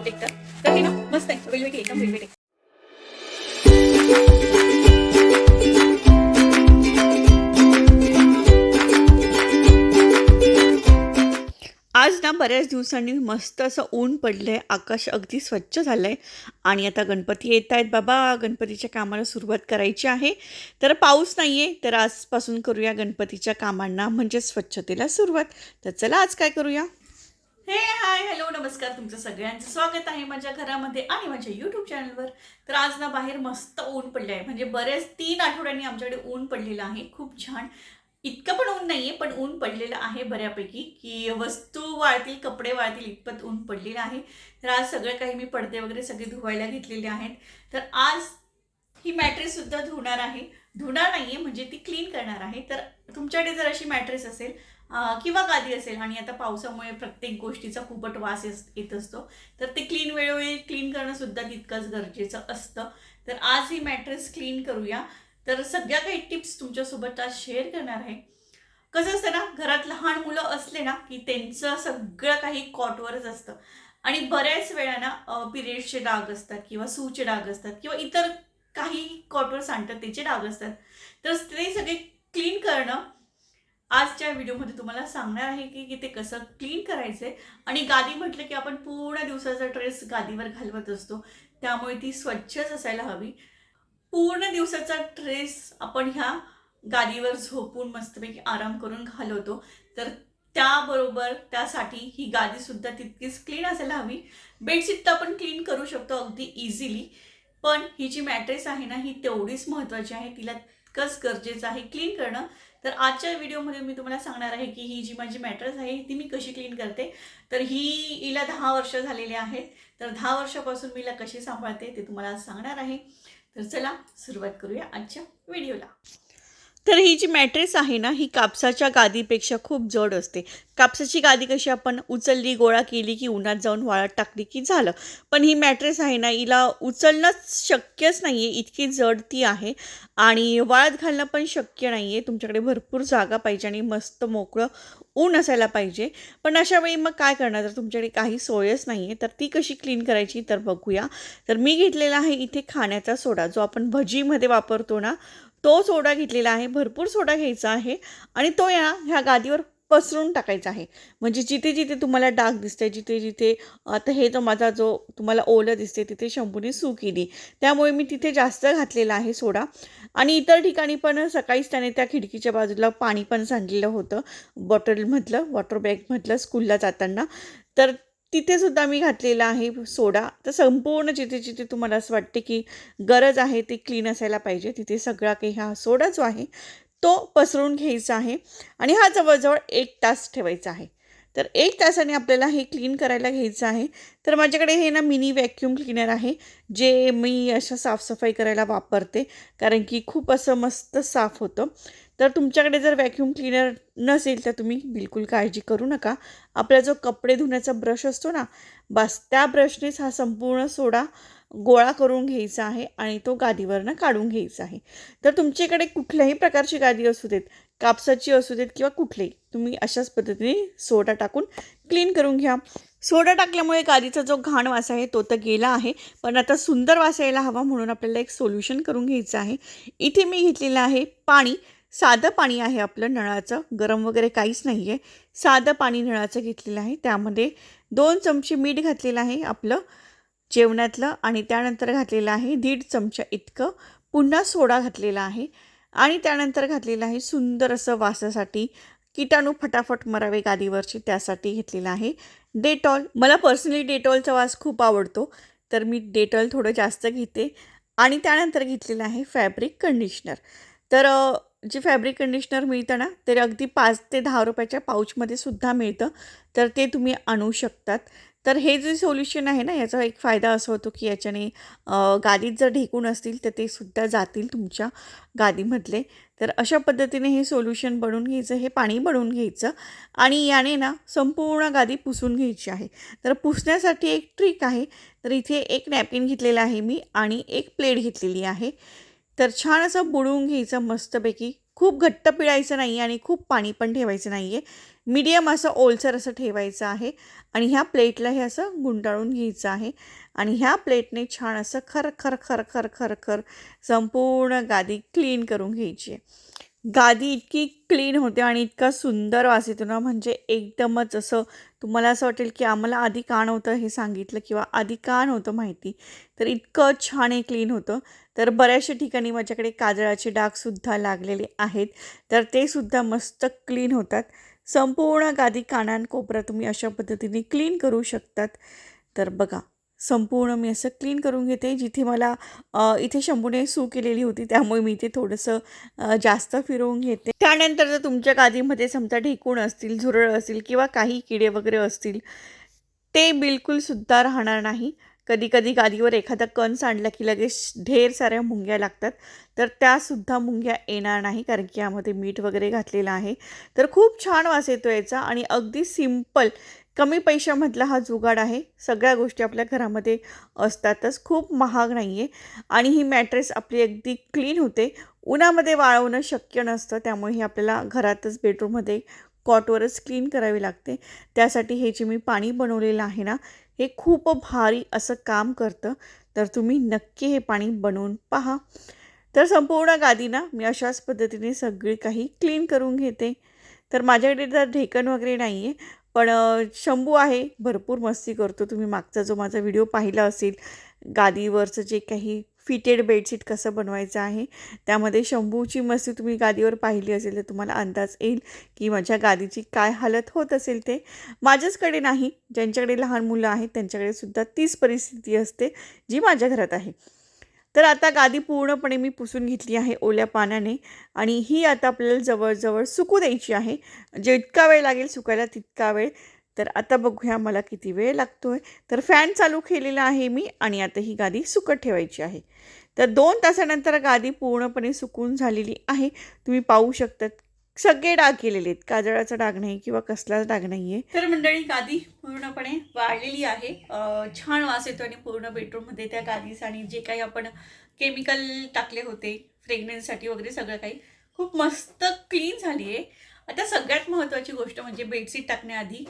तर हे ना मस्त आहे वेलवेटी एकदम वेलवेटी आज ना बऱ्याच दिवसांनी मस्त असं ऊन पडलं आहे आकाश अगदी स्वच्छ झालं आहे आणि आता गणपती येत आहेत बाबा. गणपतीच्या कामाला सुरुवात करायची आहे. तर पाऊस नाही आहे तर आजपासून करूया गणपतीच्या कामांना म्हणजे स्वच्छतेला सुरुवात. तर चला आज काय करूया? हे हाय हॅलो नमस्कार तुमचं सगळ्यांचं स्वागत आहे माझ्या घरामध्ये आणि माझ्या यूट्यूब चॅनलवर तर आज ना बाहेर मस्त ऊन पडले आहे म्हणजे बरेच तीन आठवड्यांनी आमच्याकडे ऊन पडलेलं आहे. खूप छान. इतकं पण ऊन नाहीये पण ऊन पडलेलं आहे बऱ्यापैकी की वस्तू वाळतील कपडे वाळतील इतपत ऊन पडलेलं आहे. तर आज सगळं काही मी पडदे वगैरे सगळे धुवायला घेतलेले आहेत. तर आज ही मॅट्रेस सुद्धा धुणार आहे. धुणार नाहीये म्हणजे ती क्लीन करणार आहे. तर तुमच्याकडे जर अशी मॅट्रेस असेल किंवा गादी असेल आणि आता पावसामुळे प्रत्येक गोष्टीचा खूपच वास येत असतो तर ते क्लीन वेळोवेळी क्लीन करणं सुद्धा तितकंच गरजेचं असतं. तर आज ही मॅट्रेस क्लीन करूया. तर सगळ्या काही टिप्स तुमच्यासोबत आज शेअर करणार आहे. कसं असतं ना घरात लहान मुलं असले ना की त्यांचं सगळं काही कॉटवरच असतं. आणि बऱ्याच वेळा ना पिरियड्सचे डाग असतात किंवा सूचे डाग असतात किंवा इतर काही कॉटवर सांगतात त्याचे डाग असतात. तर ते सगळे क्लीन करणं आजच्या व्हिडिओमध्ये तुम्हाला सांगणार आहे की की ते कसं क्लीन करायचं आणि गादी म्हटलं की आपण पूर्ण दिवसाचा ड्रेस गादीवर घालवत असतो. त्यामुळे ती स्वच्छच असायला हवी. पूर्ण दिवसाचा ड्रेस आपण ह्या गादीवर झोपून मस्तपैकी आराम करून घालवतो. तर त्याबरोबर त्यासाठी ही गादी सुद्धा तितकीच क्लीन असायला हवी. बेडशीट तर आपण क्लीन करू शकतो अगदी इझिली पण ही जी मॅट्रेस आहे ना ही तेवढीच महत्त्वाची आहे. तिला तितकंच गरजेचं आहे क्लीन करणं. तर आजच्या व्हिडिओमध्ये मी तुम्हाला सांगणार आहे की ही जी माझी मॅट्रेस आहे ती मी कशी क्लीन करते. तर ही हिला दहा वर्ष झालेली आहेत. तर दहा वर्षापासून मी हिला कशी सांभाळते ते तुम्हाला सांगणार आहे. तर चला सुरुवात करूया आजच्या व्हिडिओला. तर ही जी मॅट्रेस आहे ना ही कापसाच्या गादीपेक्षा खूप जड असते. कापसाची गादी कशी आपण उचलली गोळा केली की उन्हात जाऊन वाळत टाकली की झालं. पण ही मॅट्रेस आहे ना हिला उचलणंच शक्यच नाही आहे इतकी जड ती आहे. आणि वाळत घालणं पण शक्य नाही आहे तुमच्याकडे भरपूर जागा पाहिजे आणि मस्त मोकळं ऊन असायला पाहिजे. पण अशा वेळी मग काय करणार? जर तुमच्याकडे काही सोयच नाही आहे तर ती कशी क्लीन करायची तर बघूया. तर मी घेतलेला आहे इथे खाण्याचा सोडा जो आपण भजीमध्ये वापरतो ना तो सोडा घेतलेला आहे भरपूर सोडा घ्यायचा आहे आणि तो या ह्या गादीवर पसरून टाकायचा आहे. म्हणजे जिथे जिथे तुम्हाला डाग दिसते जिथे जिथे आता हे जो माझा जो तुम्हाला ओलं दिसते तिथे शंभूने सू केली. त्यामुळे मी तिथे जास्त घातलेला आहे सोडा. आणि इतर ठिकाणी पण सकाळीच त्याने त्या खिडकीच्या बाजूला पाणी पण सांडलेलं होतं. बॉटलमधलं वॉटर बॅगमधलं स्कूलला जाताना. तर तिथे सुद्धा मी घातलेला आहे सोडा. तर संपूर्ण जिथे जिथे तुम्हाला असं वाटते की गरज आहे ती क्लीन असायला पाहिजे तिथे सगळा काही हा सोडा जो आहे. तो पसरून घ्यायचा आहे आणि हा जवळजवळ एक तास ठेवायचा आहे. तर एक तासाने आपल्याला हे क्लीन करायला घ्यायचं आहे. तर माझ्याकडे हे ना मिनी व्हॅक्यूम क्लीनर आहे जे मी अशा साफसफाई करायला वापरते. कारण की खूप असं मस्त साफ होतं. तर तुमच्याकडे जर व्हॅक्यूम क्लीनर नसेल तर तुम्ही बिलकुल काळजी करू नका. आपला जो कपडे धुण्याचा ब्रश असतो ना बस त्या ब्रशनेच हा संपूर्ण सोडा गोळा करून घ्यायचा आहे आणि तो गादीवरनं काढून घ्यायचा आहे. तर तुमच्याकडे कुठल्याही प्रकारची गादी असू देत कापसाची असू देत किंवा कुठलीही तुम्ही अशाच पद्धतीने सोडा टाकून क्लीन करून घ्या. सोडा टाकल्यामुळे कारीचा जो घाण वास आहे तो तर गेला आहे. पण आता सुंदर वास यायला हवा म्हणून आपल्याला एक सोल्युशन करून घ्यायचं आहे. इथे मी घेतलेलं आहे पाणी. साधं पाणी आहे आपलं नळाचं गरम वगैरे काहीच नाही आहे साधं पाणी नळाचं घेतलेलं आहे. त्यामध्ये दोन चमचे मीठ घातलेलं आहे आपलं जेवणातलं आणि त्यानंतर घातलेलं आहे दीड चमचा इतकं. पुन्हा सोडा घातलेला आहे. आणि त्यानंतर घातलेलं आहे सुंदर असं वासासाठी. किटाणू फटाफट मरावे गादीवरची त्यासाठी घेतलेलं आहे. डेटॉल मला पर्सनली डेटॉलचा वास खूप आवडतो तर मी डेटॉल थोडं जास्त घेते. आणि त्यानंतर घेतलेलं आहे फॅब्रिक कंडिशनर. तर जे फॅब्रिक कंडिशनर मिळतं ना ते अगदी पाच ते दहा रुपयाच्या पाऊचमध्ये सुद्धा मिळतं. तर ते तुम्ही आणू शकतात. तर हे जे सोल्युशन आहे ना याचा एक फायदा असा होतो की याच्याने गादीत जर ढेकून असतील तर ते सुद्धा जातील तुमच्या गादीमधले. तर अशा पद्धतीने हे सोल्युशन बनवून घ्यायचं हे पाणी बनवून घ्यायचं आणि याने ना संपूर्ण गादी पुसून घ्यायची आहे. तर पुसण्यासाठी एक ट्रिक आहे. तर इथे एक नॅपकिन घेतलेला आहे मी आणि एक प्लेट घेतलेली आहे. तर छान असं बुडवून घ्यायचं मस्तपैकी. खूप घट्ट पिळायचं नाही आहे आणि खूप पाणी पण ठेवायचं नाही आहे मीडियम असं ओलसर असं ठेवायचं आहे आणि ह्या प्लेटला हे असं गुंडाळून घ्यायचं आहे. आणि ह्या प्लेटने छान असं खर खर खर खर खर खर संपूर्ण गादी क्लीन करून घ्यायची आहे. गादी इतकी क्लीन होते आणि इतका सुंदर वास येतो ना म्हणजे एकदमच असं तुम्हाला असं वाटेल की आम्हाला आधी का नव्हतं हे सांगितलं किंवा आधी का नव्हतं माहिती तर इतकं छान हे क्लीन होतं. तर बऱ्याचशा ठिकाणी माझ्याकडे काजळाचे डागसुद्धा लागलेले आहेत. तर ते सुद्धा मस्त क्लीन होतात. संपूर्ण गादी कानान कोपरा तुम्ही अशा पद्धतीने क्लीन करू शकतात. तर बघा संपूर्ण मी असं क्लीन करून घेते जिथे मला इथे शंभूने सू केलेली होती त्यामुळे मी इथे थोडंसं जास्त फिरवून घेते. त्यानंतर जर तुमच्या गादीमध्ये समजा ढेकूण असतील झुरळ असतील किंवा काही किडे वगैरे असतील ते बिलकुलसुद्धा राहणार नाही. कधी कधी गादीवर एखादा कण सांडला की लगेच ढेर साऱ्या मुंग्या लागतात. तर त्यासुद्धा मुंग्या येणार नाही कारण की यामध्ये मीठ वगैरे घातलेलं आहे. तर खूप छान वास येतो याचा आणि अगदी सिंपल कमी पैशामधला हा जुगाड आहे. सगळ्या गोष्टी आपल्या घरामध्ये असतातच. खूप महाग नाही आहे आणि ही मॅट्रेस आपली अगदी क्लीन होते. उन्हामध्ये वाळवणं शक्य नसतं त्यामुळे ही आपल्याला घरातच बेडरूममध्ये कॉटवरच क्लीन करावी लागते. त्यासाठी हे जे मी पाणी बनवलेलं आहे ना हे खूप भारी असं काम करतं. तर तुम्ही नक्की हे पाणी बनवून पहा. तर संपूर्ण गादी ना मी अशाच पद्धतीने सगळी काही क्लीन करून घेते. तर माझ्याकडे तर ढेकण वगैरे नाही आहे पण शंभू आहे. भरपूर मस्ती करतो. तुम्ही मागचा जो माझा व्हिडिओ पाहिला असेल गादीवरचं जे काही फिटेड बेडशीट कसं बनवायचं आहे? त्यामध्ये शंभूची मस्ती तुम्ही गादीवर पाहिली असेल तर तुम्हाला अंदाज येईल की माझ्या गादीची काय हालत होत असेल ते. माझ्याचकडे नाही. ज्यांच्याकडे लहान मुलं आहेत त्यांच्याकडे सुद्धा तीच परिस्थिती असते जी माझ्या घरात आहे. तर आता गादी पूर्णपणे मी पुसून घेतली आहे ओल्या पाण्याने आणि ही आता आपल्याला जवळजवळ सुकू द्यायची आहे. जितका वेळ लागेल सुकायला तितका वेळ तर आता बघूया मला किती वेळ लागतो आहे तर फॅन चालू केलेला आहे मी आणि आता ही गादी सुकत ठेवायची आहे. तर दोन तासानंतर गादी पूर्णपणे सुकून झालेली आहे. तुम्ही पाहू शकतात सगळे डाग गेलेले आहेत. काजळाचा डाग नाही किंवा कसलाच डाग नाही आहे तर मंडळी गादी पूर्णपणे वाळलेली आहे. छान वास येतो आणि पूर्ण बेडरूममध्ये त्या गादीस आणि जे काही आपण केमिकल टाकले होते फ्रेग्रन्ससाठी वगैरे सगळं काही खूप मस्त क्लीन झाली आहे आता सगळ्यात महत्त्वाची गोष्ट म्हणजे बेडशीट टाकण्याआधी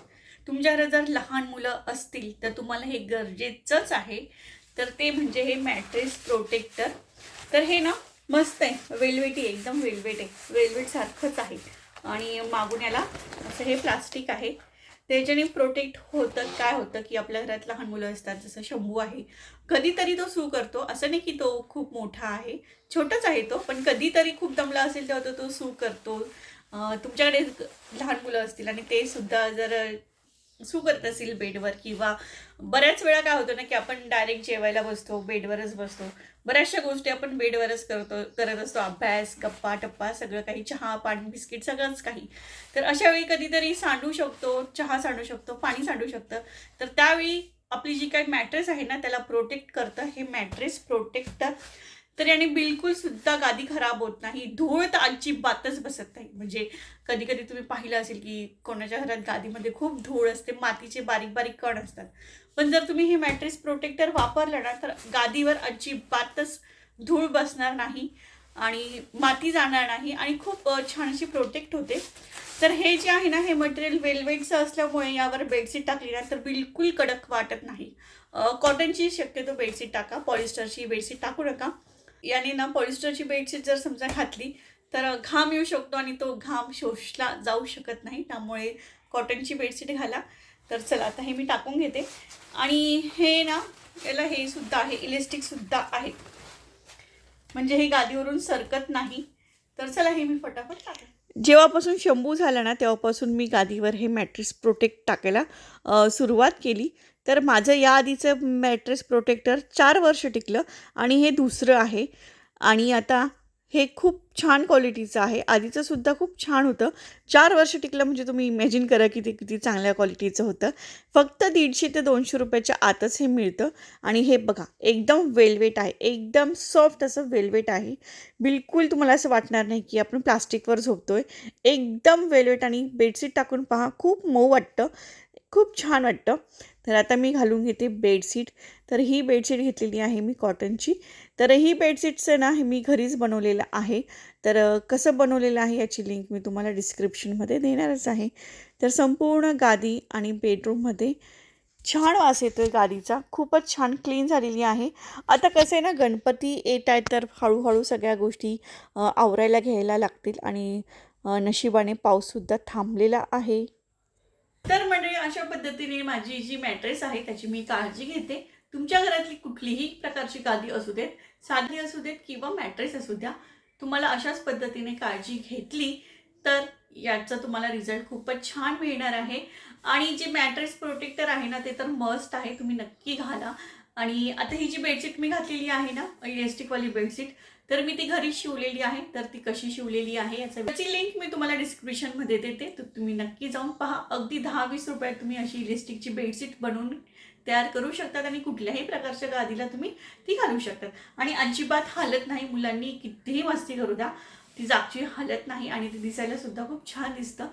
तुमच्या घरात जर लहान मुलं असतील तर तुम्हाला हे गरजेचंच आहे. तर ते म्हणजे हे मॅट्रेस प्रोटेक्टर तर हे ना मस्त आहे. वेलवेटी एकदम वेलवेट आहे. वेलवेटसारखंच आहे. आणि मागून याला असं हे प्लास्टिक आहे. त्याच्याने प्रोटेक्ट होतं काय होतं की आपल्या घरात लहान मुलं असतात जसं शंभू आहे. कधीतरी तो सू करतो. असं नाही की तो खूप मोठा आहे. छोटाच आहे तो पण कधीतरी खूप दमला असेल तेव्हा तो तो सू करतो. तुमच्याकडे लहान मुलं असतील आणि ते सुद्धा जर सू करत असेल बेडवर किंवा बऱ्याच वेळा काय होतं ना की आपण डायरेक्ट जेवायला बसतो बेडवरच बसतो. बऱ्याचशा गोष्टी आपण बेडवरच करतो करत असतो. अभ्यास गप्पा टप्पा सगळं काही. चहा पाणी बिस्किट सगळंच काही. तर अशा वेळी कधीतरी सांडू शकतो चहा सांडू शकतो पाणी सांडू शकतं. तर त्यावेळी आपली जी काही मॅट्रेस आहे ना त्याला प्रोटेक्ट करतं. हे मॅट्रेस प्रोटेक्टर तर याने बिलकुल सुद्धा गादी खराब होत नाही. धूळ तर अजिबातच बसत नाही. म्हणजे कधी कधी तुम्ही पाहिलं असेल की कोणाच्या घरात गादीमध्ये खूप धूळ असते मातीचे बारीक बारीक कण असतात. पण जर तुम्ही हे मॅट्रेस प्रोटेक्टर वापरलं ना तर गादीवर अजिबातच धूळ बसणार नाही आणि माती जाणार नाही आणि खूप छान अशी प्रोटेक्ट होते. तर हे जे आहे ना हे मटेरियल वेलवेटचं असल्यामुळे यावर बेडशीट टाकली ना तर बिलकुल कडक वाटत नाही. कॉटनची शक्यतो बेडशीट टाका पॉलिस्टरची बेडशीट टाकू नका. याने ना पॉलिस्टरची बेडशीट जर समजा घातली तर घाम येऊ शकतो आणि तो घाम शोषला जाऊ शकत नाही. त्यामुळे कॉटनची बेडशीट घाला. तर चला आता हे मी टाकून घेते. आणि हे ना याला हे सुद्धा आहे इलेस्टिकसुद्धा आहे. म्हणजे हे गादीवरून सरकत नाही. तर चला हे मी फटाफट टाकेन जेव्हापासून शंभू झाला ना तेव्हापासून मी गादीवर हे मॅट्रिक्स प्रोटेक्ट टाकायला सुरुवात केली. तर माझं या आधीचं मॅट्रेस प्रोटेक्टर चार वर्ष टिकलं आणि हे दुसरं आहे. आणि आता हे खूप छान क्वालिटीचं आहे. आधीचं सुद्धा खूप छान होतं. चार वर्ष टिकलं म्हणजे तुम्ही इमॅजिन करा की ते किती चांगल्या क्वालिटीचं होतं. फक्त दीडशे ते दोनशे रुपयाच्या आतच हे मिळतं. आणि हे बघा एकदम वेलवेट आहे. एकदम सॉफ्ट असं वेलवेट आहे. बिलकुल तुम्हाला असं वाटणार नाही की आपण प्लास्टिकवर झोपतोय. एकदम वेलवेट आणि बेडशीट टाकून पहा खूप मऊ वाटतं. खूप छान वाटतं. तर आता मी घालून घेते बेडशीट. तर ही बेडशीट घेतलेली आहे मी कॉटनची. तर ही बेडशीटचं ना हे मी घरीच बनवलेलं आहे. तर कसं बनवलेलं आहे याची लिंक मी तुम्हाला डिस्क्रिप्शनमध्ये देणारच आहे. तर संपूर्ण गादी आणि बेडरूममध्ये छान वास येतो आहे गादीचा. खूपच छान क्लीन झालेली आहे. आता कसं आहे ना गणपती येत आहेत तर हळूहळू सगळ्या गोष्टी आवरायला घ्यायला लागतील आणि नशिबाने पाऊससुद्धा थांबलेला आहे. तर मंडळी अशा पद्धतीने माझी जी मॅट्रेस आहे त्याची मी काळजी घेते. तुमच्या घरातली कुठलीही प्रकारची गादी असू देत साधी असू देत किंवा मॅट्रेस असू द्या तुम्हाला अशाच पद्धतीने काळजी घेतली तर याचा तुम्हाला रिझल्ट खूपच छान मिळणार आहे. आणि जे मॅट्रेस प्रोटेक्टर आहे ना ते तर मस्ट आहे तुम्ही नक्की घाला. आणि आता ही जी बेडशीट मी घातलेली आहे ना इलेस्टिकवाली बेडशीट तर मी ती घरी शिवलेली आहे तर ती कशी शिवलेली आहे याचा त्याची लिंक मी तुम्हाला डिस्क्रिप्शनमध्ये देते तर तुम्ही नक्की जाऊन पहा. अगदी दहा वीस रुपयात तुम्ही अशी इलेस्टिकची बेडशीट बनवून तयार करू शकतात आणि कुठल्याही प्रकारच्या गादीला तुम्ही ती घालू शकतात. आणि अजिबात हालत नाही मुलांनी कितीही मस्ती करू द्या ती जागची हालत नाही आणि ती दिसायला सुद्धा खूप छान दिसतं.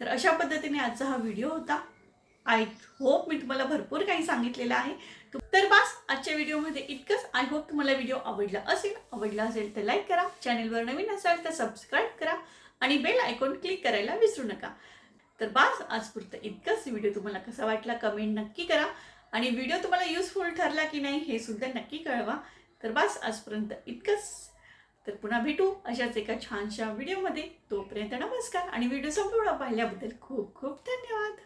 तर अशा पद्धतीने आजचा हा व्हिडिओ होता. आय होप मी तुम्हाला भरपूर काही सांगितलेलं आहे. तर बस आजच्या व्हिडिओमध्ये इतकंच. आय होप तुम्हाला व्हिडिओ आवडला असेल आवडला असेल तर लाईक करा. चॅनेलवर नवीन असाल तर सबस्क्राईब करा आणि बेल आयकॉन क्लिक करायला विसरू नका. तर बस आजपुरतं इतकंच. व्हिडिओ तुम्हाला कसा वाटला कमेंट नक्की करा. आणि व्हिडिओ तुम्हाला युजफुल ठरला की नाही हे सुद्धा नक्की कळवा. तर बस आजपर्यंत इतकंच. तर पुन्हा भेटू अशाच एका छानशा व्हिडिओमध्ये. तोपर्यंत नमस्कार आणि व्हिडिओ संपूर्ण पाहिल्याबद्दल खूप खूप धन्यवाद.